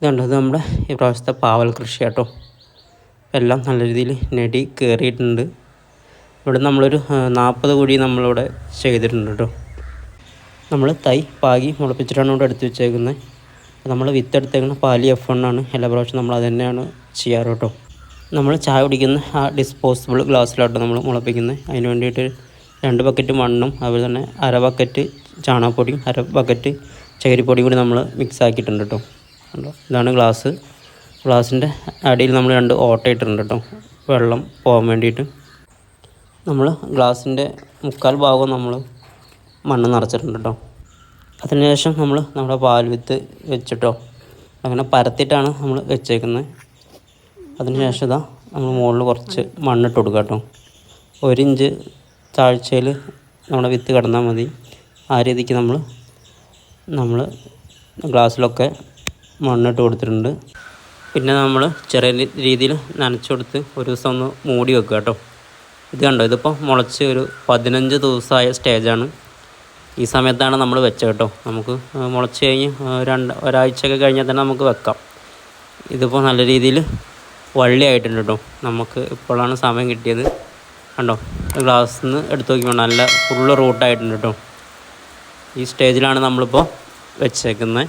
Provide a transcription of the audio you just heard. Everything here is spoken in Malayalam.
ഇതുണ്ട്. ഇത് നമ്മുടെ ഈ പ്രാവശ്യത്തെ പാവൽ കൃഷി കേട്ടോ എല്ലാം നല്ല രീതിയിൽ നെടി കയറിയിട്ടുണ്ട്. ഇവിടെ നമ്മളൊരു നാൽപ്പത് കുഴി നമ്മളിവിടെ ചെയ്തിട്ടുണ്ട് കേട്ടോ. നമ്മൾ തൈ പാകി മുളപ്പിച്ചിട്ടാണ് ഇവിടെ എടുത്ത് വെച്ചേക്കുന്നത് നമ്മൾ വിത്തെടുത്തേക്കുന്ന പാലി എഫ് ആണ്. എല്ലാ പ്രാവശ്യവും നമ്മൾ അത് തന്നെയാണ് ചെയ്യാറ് കേട്ടോ. നമ്മൾ ചായ കുടിക്കുന്ന ആ ഡിസ്പോസിബിൾ ഗ്ലാസ്സിലാട്ടോ നമ്മൾ മുളപ്പിക്കുന്നത് അതിന് വേണ്ടിയിട്ട് രണ്ട് ബക്കറ്റ് മണ്ണും അതുപോലെ തന്നെ അര ബക്കറ്റ് ചാണകപ്പൊടിയും അര ബക്കറ്റ് ചകിരിപ്പൊടിയും കൂടി നമ്മൾ മിക്സ് ആക്കിയിട്ടുണ്ട് കേട്ടോ. കണ്ടോ ഇതാണ് ഗ്ലാസ് ഗ്ലാസിന്റെ അടിയിൽ നമ്മൾ രണ്ട് ഓട്ട ഇട്ടിട്ടുണ്ട് കേട്ടോ. വെള്ളം പോകാൻ വേണ്ടിയിട്ട്. നമ്മൾ ഗ്ലാസിന്റെ മുക്കാൽ ഭാഗം നമ്മൾ മണ്ണ് നിറച്ചിട്ടുണ്ട് കേട്ടോ. അതിനുശേഷം നമ്മൾ നമ്മുടെ പാൽ വിത്ത് വെച്ചിട്ടോ അങ്ങനെ പരത്തിയിട്ടാണ് നമ്മൾ വെച്ചേക്കുന്നത്. അതിനുശേഷം ഇതാ നമ്മൾ മുകളിൽ കുറച്ച് മണ്ണിട്ട് കൊടുക്കുക കേട്ടോ. ഒരു ഇഞ്ച് താഴ്ചയിൽ നമ്മുടെ വിത്ത് കിടന്നാൽ മതി. ആ രീതിക്ക് നമ്മൾ നമ്മൾ ഗ്ലാസ്സിലൊക്കെ മണ്ണിട്ട് കൊടുത്തിട്ടുണ്ട്. പിന്നെ നമ്മൾ ചെറിയ രീതിയിൽ നനച്ചു കൊടുത്ത് ഒരു ദിവസം ഒന്ന് മൂടി വെക്കുക കേട്ടോ. ഇത് കണ്ടോ? ഇതിപ്പോൾ മുളച്ച് ഒരു പതിനഞ്ച് ദിവസമായ സ്റ്റേജാണ് ഈ സമയത്താണ് നമ്മൾ വെച്ചത് കേട്ടോ. നമുക്ക് മുളച്ച് കഴിഞ്ഞ് രണ്ട് ഒരാഴ്ചയൊക്കെ കഴിഞ്ഞാൽ തന്നെ നമുക്ക് വെക്കാം. ഇതിപ്പോൾ നല്ല രീതിയിൽ വള്ളിയായിട്ടുണ്ട് കേട്ടോ. നമുക്ക് ഇപ്പോഴാണ് സമയം കിട്ടിയത്. കണ്ടോ? ഗ്ലാസ്സിൽ നിന്ന് എടുത്ത് നോക്കിയപ്പോൾ നല്ല ഫുള്ള് റൂട്ടായിട്ടുണ്ട് കേട്ടോ. ഈ സ്റ്റേജിലാണ് നമ്മളിപ്പോൾ വെച്ചേക്കുന്നത്